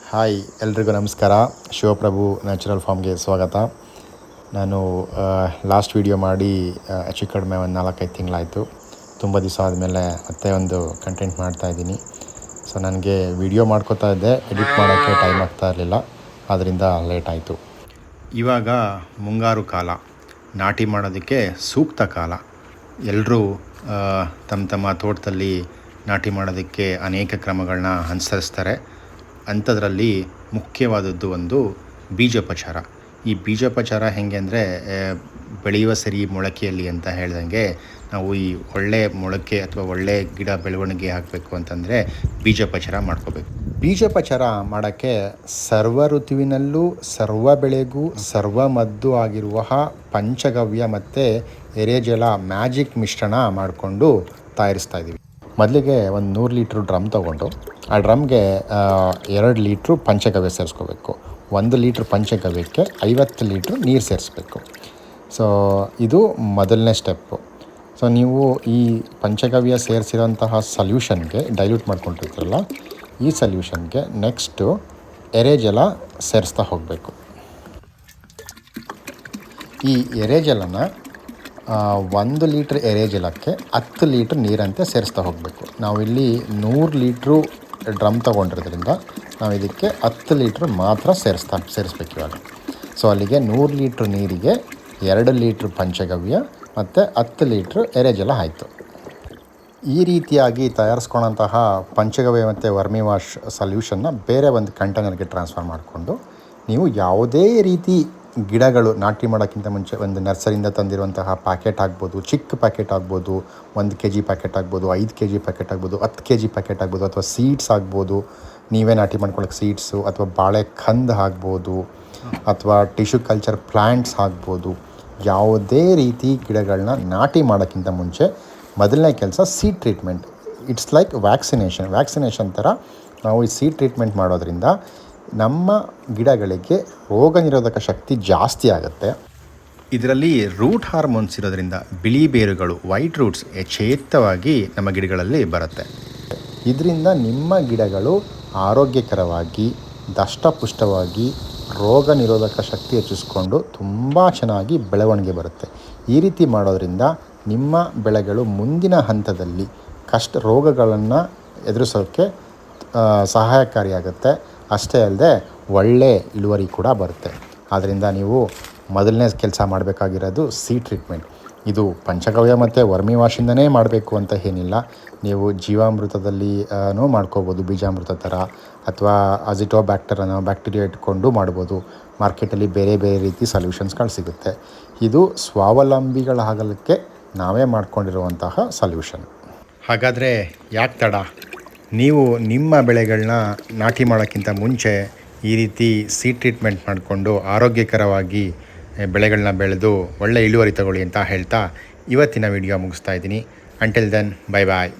Hi, ಎಲ್ರಿಗೂ ನಮಸ್ಕಾರ. Shivaprabhu natural ಫಾರ್ಮ್ಗೆ ಸ್ವಾಗತ. ನಾನು ಲಾಸ್ಟ್ ವಿಡಿಯೋ ಮಾಡಿ ಹೆಚ್ಚು ಕಡಿಮೆ ಒಂದು ನಾಲ್ಕೈದು ತಿಂಗಳಾಯಿತು. ತುಂಬ ದಿವಸ ಆದಮೇಲೆ ಮತ್ತೆ ಒಂದು ಕಂಟೆಂಟ್ ಮಾಡ್ತಾ ಇದ್ದೀನಿ. ಸೊ ನನಗೆ ವಿಡಿಯೋ ಮಾಡ್ಕೋತಾ ಇದ್ದೆ, ಎಡಿಟ್ ಮಾಡೋಕ್ಕೆ ಟೈಮ್ ಆಗ್ತಾ ಇರಲಿಲ್ಲ ಆದ್ದರಿಂದ ಲೇಟ್ ಆಯಿತು. ಇವಾಗ ಮುಂಗಾರು ಕಾಲ. ನಾಟಿ ಮಾಡೋದಕ್ಕೆ ಸೂಕ್ತ ಕಾಲ. ಎಲ್ಲರೂ ತಮ್ಮ ತಮ್ಮ ತೋಟದಲ್ಲಿ ನಾಟಿ ಮಾಡೋದಕ್ಕೆ ಅನೇಕ ಕ್ರಮಗಳನ್ನ ಅನುಸರಿಸ್ತಾರೆ. ಅಂಥದ್ರಲ್ಲಿ ಮುಖ್ಯವಾದದ್ದು ಒಂದು ಬೀಜೋಪಚಾರ. ಈ ಬೀಜೋಪಚಾರ ಹೆಂಗೆ ಅಂದರೆ ಬೆಳೆಯುವ ಸರಿ ಮೊಳಕೆಯಲ್ಲಿ ಅಂತ ಹೇಳ್ದಂಗೆ ನಾವು ಈ ಒಳ್ಳೆ ಮೊಳಕೆ ಅಥವಾ ಒಳ್ಳೆ ಗಿಡ ಬೆಳವಣಿಗೆ ಹಾಕಬೇಕು ಅಂತಂದರೆ ಬೀಜೋಪಚಾರ ಮಾಡ್ಕೋಬೇಕು. ಬೀಜೋಪಚಾರ ಮಾಡೋಕ್ಕೆ ಸರ್ವ ಋತುವಿನಲ್ಲೂ, ಸರ್ವ ಬೆಳೆಗೂ, ಸರ್ವ ಮದ್ದು ಆಗಿರುವ ಪಂಚಗವ್ಯ ಮತ್ತು ಎರೆಜಲ ಮ್ಯಾಜಿಕ್ ಮಿಶ್ರಣ ಮಾಡಿಕೊಂಡು ತಯಾರಿಸ್ತಾ ಇದ್ದೀವಿ. ಮೊದಲಿಗೆ ಒಂದು ನೂರು ಲೀಟ್ರ್ ಡ್ರಮ್ ತೊಗೊಂಡು ಆ ಡ್ರಮ್ಗೆ ಎರಡು ಲೀಟ್ರು ಪಂಚಗವ್ಯ ಸೇರಿಸ್ಕೋಬೇಕು. ಒಂದು ಲೀಟ್ರ್ ಪಂಚಗವ್ಯಕ್ಕೆ ಐವತ್ತು ಲೀಟ್ರ್ ನೀರು ಸೇರಿಸ್ಬೇಕು. ಸೊ ಇದು ಮೊದಲನೇ ಸ್ಟೆಪ್ಪು. ಸೊ ನೀವು ಈ ಪಂಚಗವ್ಯ ಸೇರಿಸಿರೋಂತಹ ಸಲ್ಯೂಷನ್ಗೆ ಡೈಲ್ಯೂಟ್ ಮಾಡ್ಕೊಂಡಿರ್ತೀರಲ್ಲ ಈ ಸಲ್ಯೂಷನ್ಗೆ ನೆಕ್ಸ್ಟು ಎರೆಜಲ ಸೇರಿಸ್ತಾ ಹೋಗಬೇಕು. ಈ ಎರೆಜಲನ ಒಂದು ಲೀಟ್ರ್ ಎರೆಜಲಕ್ಕೆ ಹತ್ತು ಲೀಟ್ರ್ ನೀರಂತೆ ಸೇರಿಸ್ತಾ ಹೋಗಬೇಕು. ನಾವಿಲ್ಲಿ ನೂರು ಲೀಟ್ರು ಡ್ರಮ್ ತೊಗೊಂಡಿರೋದ್ರಿಂದ ನಾವು ಇದಕ್ಕೆ ಹತ್ತು ಲೀಟ್ರ್ ಮಾತ್ರ ಸೇರಿಸ್ತಾ ಸೇರಿಸ್ಬೇಕು ಇವಾಗ. ಸೊ ಅಲ್ಲಿಗೆ ನೂರು ಲೀಟ್ರ್ ನೀರಿಗೆ ಎರಡು ಲೀಟ್ರ್ ಪಂಚಗವ್ಯ ಮತ್ತು ಹತ್ತು ಲೀಟ್ರ್ ಎರೆಜಲ ಆಯಿತು. ಈ ರೀತಿಯಾಗಿ ತಯಾರಿಸ್ಕೊಳಂತಹ ಪಂಚಗವ್ಯ ಮತ್ತು ವರ್ಮಿ ವಾಶ್ ಸಲ್ಯೂಷನ್ನ ಬೇರೆ ಒಂದು ಕಂಟೈನರ್ಗೆ ಟ್ರಾನ್ಸ್ಫರ್ ಮಾಡಿಕೊಂಡು ನೀವು ಯಾವುದೇ ರೀತಿ ಗಿಡಗಳು ನಾಟಿ ಮಾಡೋಕ್ಕಿಂತ ಮುಂಚೆ ಒಂದು ನರ್ಸರಿಯಿಂದ ತಂದಿರುವಂತಹ ಪ್ಯಾಕೆಟ್ ಆಗ್ಬೋದು, ಚಿಕ್ಕ ಪ್ಯಾಕೆಟ್ ಆಗ್ಬೋದು, ಒಂದು ಕೆ ಜಿ ಪ್ಯಾಕೆಟ್ ಆಗ್ಬೋದು, ಐದು ಕೆ ಜಿ ಪ್ಯಾಕೆಟ್ ಆಗ್ಬೋದು, ಹತ್ತು ಕೆ ಜಿ ಪ್ಯಾಕೆಟ್ ಆಗ್ಬೋದು, ಅಥವಾ ಸೀಡ್ಸ್ ಆಗ್ಬೋದು, ನೀವೇ ನಾಟಿ ಮಾಡ್ಕೊಳ್ಳೋಕೆ ಸೀಡ್ಸು, ಅಥವಾ ಬಾಳೆ ಕಂದ್ ಆಗ್ಬೋದು, ಅಥವಾ ಟಿಶ್ಯೂ ಕಲ್ಚರ್ ಪ್ಲ್ಯಾಂಟ್ಸ್ ಆಗ್ಬೋದು, ಯಾವುದೇ ರೀತಿ ಗಿಡಗಳನ್ನ ನಾಟಿ ಮಾಡೋಕ್ಕಿಂತ ಮುಂಚೆ ಮೊದಲನೇ ಕೆಲಸ seed treatment. It's like vaccination. Vaccination ಥರ ನಾವು ಈ ಸೀಡ್ ಟ್ರೀಟ್ಮೆಂಟ್ ಮಾಡೋದ್ರಿಂದ ನಮ್ಮ ಗಿಡಗಳಿಗೆ ರೋಗ ನಿರೋಧಕ ಶಕ್ತಿ ಜಾಸ್ತಿ ಆಗುತ್ತೆ. ಇದರಲ್ಲಿ ರೂಟ್ ಹಾರ್ಮೋನ್ಸ್ ಇರೋದ್ರಿಂದ ಬಿಳಿ ಬೇರುಗಳು, ವೈಟ್ ರೂಟ್ಸ್ ಯಥೇಚ್ಛವಾಗಿ ನಮ್ಮ ಗಿಡಗಳಲ್ಲಿ ಬರುತ್ತೆ. ಇದರಿಂದ ನಿಮ್ಮ ಗಿಡಗಳು ಆರೋಗ್ಯಕರವಾಗಿ, ದಷ್ಟಪುಷ್ಟವಾಗಿ, ರೋಗ ನಿರೋಧಕ ಶಕ್ತಿ ಹೆಚ್ಚಿಸ್ಕೊಂಡು ತುಂಬ ಚೆನ್ನಾಗಿ ಬೆಳವಣಿಗೆ ಬರುತ್ತೆ. ಈ ರೀತಿ ಮಾಡೋದರಿಂದ ನಿಮ್ಮ ಬೆಳೆಗಳು ಮುಂದಿನ ಹಂತದಲ್ಲಿ ಕಷ್ಟ ರೋಗಗಳನ್ನು ಎದುರಿಸೋಕ್ಕೆ ಸಹಾಯಕಾರಿಯಾಗುತ್ತೆ. ಅಷ್ಟೇ ಅಲ್ಲದೆ ಒಳ್ಳೆ ಇಳುವರಿ ಕೂಡ ಬರುತ್ತೆ. ಆದ್ದರಿಂದ ನೀವು ಮೊದಲನೇ ಕೆಲಸ ಮಾಡಬೇಕಾಗಿರೋದು ಸಿ ಟ್ರೀಟ್ಮೆಂಟ್ ಇದು ಪಂಚಗವ್ಯ ಮತ್ತು ವರ್ಮಿ ವಾಶಿಂದನೇ ಮಾಡಬೇಕು ಅಂತ ಏನಿಲ್ಲ. ನೀವು ಜೀವಾಮೃತದಲ್ಲಿ ಮಾಡ್ಕೋಬೋದು, ಬೀಜಾಮೃತ ಥರ ಅಥವಾ ಅಜಿಟೋಬ್ಯಾಕ್ಟರನ್ನು ಬ್ಯಾಕ್ಟೀರಿಯಾ ಇಟ್ಕೊಂಡು ಮಾಡ್ಬೋದು. ಮಾರ್ಕೆಟಲ್ಲಿ ಬೇರೆ ಬೇರೆ ರೀತಿ ಸೊಲ್ಯೂಷನ್ಸ್ಗಳು ಸಿಗುತ್ತೆ. ಇದು ಸ್ವಾವಲಂಬಿಗಳಾಗಲಿಕ್ಕೆ ನಾವೇ ಮಾಡ್ಕೊಂಡಿರುವಂತಹ ಸೊಲ್ಯೂಷನ್ ಹಾಗಾದರೆ ಯಾಕೆ ತಡ? ನೀವು ನಿಮ್ಮ ಬೆಳೆಗಳನ್ನ ನಾಟಿ ಮಾಡೋಕ್ಕಿಂತ ಮುಂಚೆ ಈ ರೀತಿ ಸಿ ಟ್ರೀಟ್ಮೆಂಟ್ ಮಾಡಿಕೊಂಡು ಆರೋಗ್ಯಕರವಾಗಿ ಬೆಳೆಗಳನ್ನ ಬೆಳೆದು ಒಳ್ಳೆ ಇಳುವರಿ ತಗೊಳ್ಳಿ ಅಂತ ಹೇಳ್ತಾ ಇವತ್ತಿನ ವಿಡಿಯೋ ಮುಗಿಸ್ತಾ ಇದ್ದೀನಿ. Until then bye bye